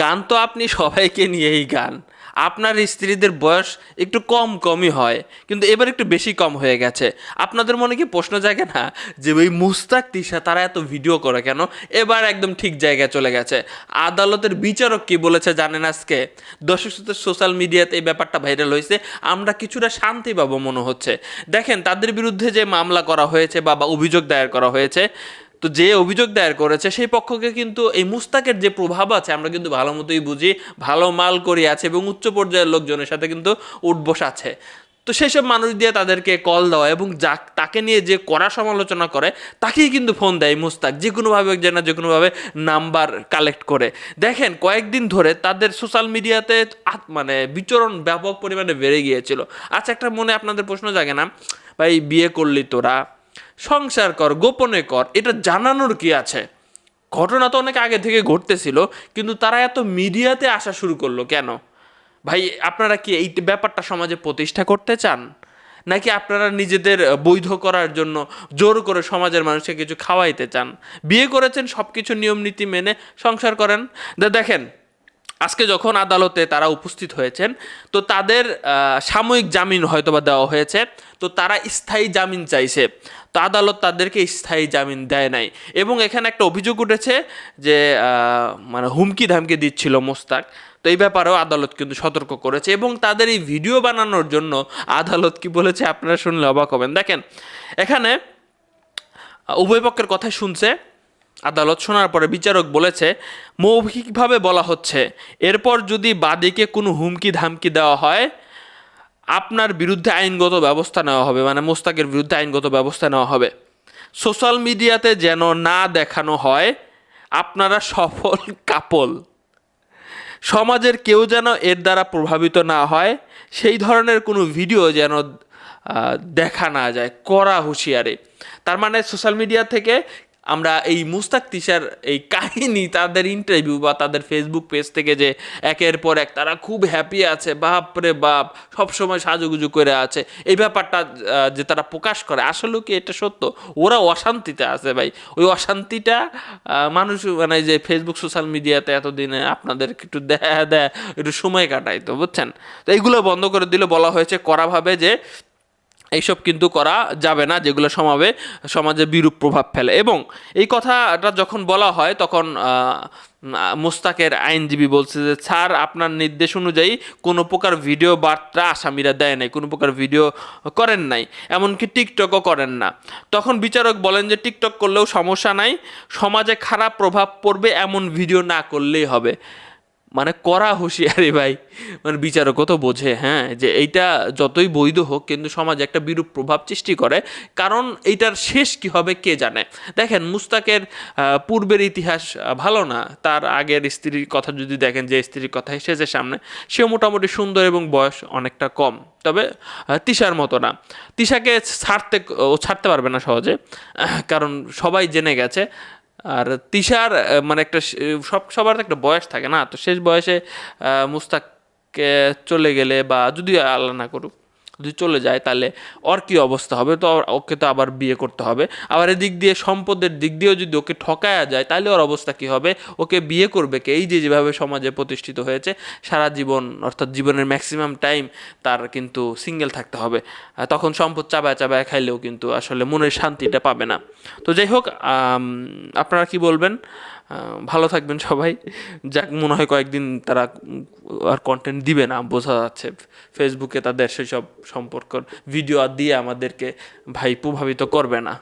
গান তো আপনি সবাইকে নিয়েই গান। আপনার স্ত্রীদের বয়স একটু কম কমই হয়, কিন্তু এবার একটু বেশি কম হয়ে গেছে। আপনাদের মনে কি প্রশ্ন জাগে না? যে ওই মুস্তাক তিশা, তারা এত ভিডিও করে কেন? এবার একদম ঠিক জায়গায় চলে গেছে। আদালতের বিচারক কি বলেছে জানেন আজকে? দর্শক সোশ্যাল মিডিয়াতে এই ব্যাপারটা ভাইরাল হয়েছে। আমরা কিছুটা শান্তি পাবো মনে হচ্ছে। দেখেন, তাদের বিরুদ্ধে যে মামলা করা হয়েছে বা অভিযোগ দায়ের করা হয়েছে তো যে অভিযোগ দায়ের করেছে, সেই পক্ষকে কিন্তু এই মুস্তাকের যে প্রভাব আছে, আমরা কিন্তু ভালো মতোই বুঝি, ভালো মাল করি আছে এবং উচ্চ পর্যায়ের লোকজনের সাথে কিন্তু উঠবস আছে তো সেসব মানুষ দিয়ে তাদেরকে কল দেওয়া এবং যা, তাকে নিয়ে যে কড়া সমালোচনা করে, তাকেই কিন্তু ফোন দেয় মুস্তাক, যে কোনোভাবে যে না, যে কোনোভাবে নাম্বার কালেক্ট করে। দেখেন, কয়েকদিন ধরে তাদের সোশ্যাল মিডিয়াতে মানে বিচরণ ব্যাপক পরিমাণে বেড়ে গিয়েছিল। আচ্ছা একটা মনে আপনাদের প্রশ্ন জাগে না? ভাই, বিয়ে করলি তোরা? সংসার কর, গোপনে কর, এটা জানানোর কি আছে? ঘটনা তো অনেক আগে থেকে ঘটতেছিল, কিন্তু তারা এত মিডিয়াতে আসা শুরু করল কেন? ভাই, আপনারা কি এই ব্যাপারটা সমাজে প্রতিষ্ঠা করতে চান? নাকি আপনারা নিজেদের বৈধ করার জন্য জোর করে সমাজের মানুষকে কিছু খাওয়াইতে চান? বিয়ে করেছেন সব কিছু নিয়ম নীতি মেনে সংসার করেন? দেখেন আজকে যখন আদালতে তারা উপস্থিত হয়েছেন, তো তাদের সাময়িক জামিন হয়তোবা দেওয়া হয়েছে, তো তারা স্থায়ী জামিন চাইছে। তো আদালত তাদেরকে স্থায়ী জামিন দেয় নাই। এবং এখানে একটা অভিযোগ উঠেছে যে মানে হুমকি ধামকি দিচ্ছিল মোস্তাক। তো এই ব্যাপারেও আদালত কিন্তু সতর্ক করেছে এবং তাদের এই ভিডিও বানানোর জন্য আদালত কি বলেছে আপনারা শুনলে অবাক হবেন। দেখেন, এখানে উভয় পক্ষের কথাই শুনছে। আদালত শোনার পরে বিচারক বলেছে, মৌখিকভাবে বলা হচ্ছে, এরপর যদি বাদীকে কোনো হুমকি ধামকি দেওয়া হয়, আপনার বিরুদ্ধে আইনগত ব্যবস্থা নেওয়া হবে। মানে মোস্তাকের বিরুদ্ধে আইনগত ব্যবস্থা নেওয়া হবে। সোশ্যাল মিডিয়াতে যেন না দেখানো হয়, আপনারা সফল কাপল। সমাজের কেউ যেন এর দ্বারা প্রভাবিত না হয়, সেই ধরনের কোনো ভিডিও যেন দেখা না যায়, কড়া হুঁশিয়ারি। তার মানে সোশ্যাল মিডিয়া থেকে আমরা এই মুস্তাক তিশার এই কাহিনী, তাদের ইন্টারভিউ বা তাদের ফেসবুক পেজ থেকে যে একের পর এক তারা খুব হ্যাপি আছে বাপ রে বাপ, সবসময় সাজুগুজু করে আছে, এই ব্যাপারটা যে তারা প্রকাশ করে আসলেও কি এটা সত্য? ওরা অশান্তিতে আছে ভাই। ওই অশান্তিটা মানুষ মানে যে ফেসবুক সোশ্যাল মিডিয়াতে এতদিনে আপনাদের একটু দেয় দেয়, একটু সময় কাটায় তো বুঝছেন? তো এইগুলো বন্ধ করে দিলে বলা হয়েছে কড়াভাবে যে এইসব কিন্তু করা যাবে না, যেগুলো সমাবে, সমাজে বিরূপ প্রভাব ফেলে। এবং এই কথাটা যখন বলা হয়, তখন মোস্তাকের আইনজীবী বলছে যে, স্যার, আপনার নির্দেশ অনুযায়ী কোনো প্রকার ভিডিও বার্তা আসামিরা দেয় নাই, কোনো প্রকার ভিডিও করেন নাই, এমনকি টিকটকও করেন না। তখন বিচারক বলেন যে, টিকটক করলেও সমস্যা নাই, সমাজে খারাপ প্রভাব পড়বে, এমন ভিডিও না করলেই হবে। মানে করা হুঁশিয়ারি ভাই। মানে বিচারকও তো বোঝে হ্যাঁ যে এইটা যতই বৈধ হোক, কিন্তু সমাজে একটা বিরূপ প্রভাব সৃষ্টি করে। কারণ এইটার শেষ কি হবে কে জানে? দেখেন, মুস্তাকের পূর্বের ইতিহাস ভালো না। তার আগের স্ত্রীর কথা যদি দেখেন, যে স্ত্রীর কথা এসেছে সামনে সে মোটামুটি সুন্দর এবং বয়স অনেকটা কম। তবে তিশার মতো না। তিশাকে ছাড়তে, ও ছাড়তে পারবে না সহজে। কারণ সবাই জেনে গেছে আর তিশার মানে একটা সব, সবার একটা বয়স থাকে না, তো শেষ বয়সে মুস্তাক চলে গেলে বা যদি আল্লাহ না করুক যদি চলে যায়, তাহলে ওর কী অবস্থা হবে? তো ওকে তো আবার বিয়ে করতে হবে। আবার এদিক দিয়ে সম্পদের দিক দিয়েও যদি ওকে ঠকায়া যায়, তাহলে ওর অবস্থা কী হবে? ওকে বিয়ে করবে কে? এই যে যেভাবে সমাজে প্রতিষ্ঠিত হয়েছে, সারা জীবন, অর্থাৎ জীবনের ম্যাক্সিমাম টাইম তার কিন্তু সিঙ্গেল থাকতে হবে। তখন সম্পদ চাবায় চাবায় খাইলেও কিন্তু আসলে মনের শান্তিটা পাবে না। তো যাই হোক আপনারা কি বলবেন? ভালো থাকবেন সবাই। যাক, মনে হয় কয়েকদিন তারা আর কন্টেন্ট দিবে না, বোঝা যাচ্ছে। ফেসবুকে তাদের সেসব সম্পর্ক ভিডিও দিয়ে আমাদেরকে ভাই প্রভাবিত করবে না।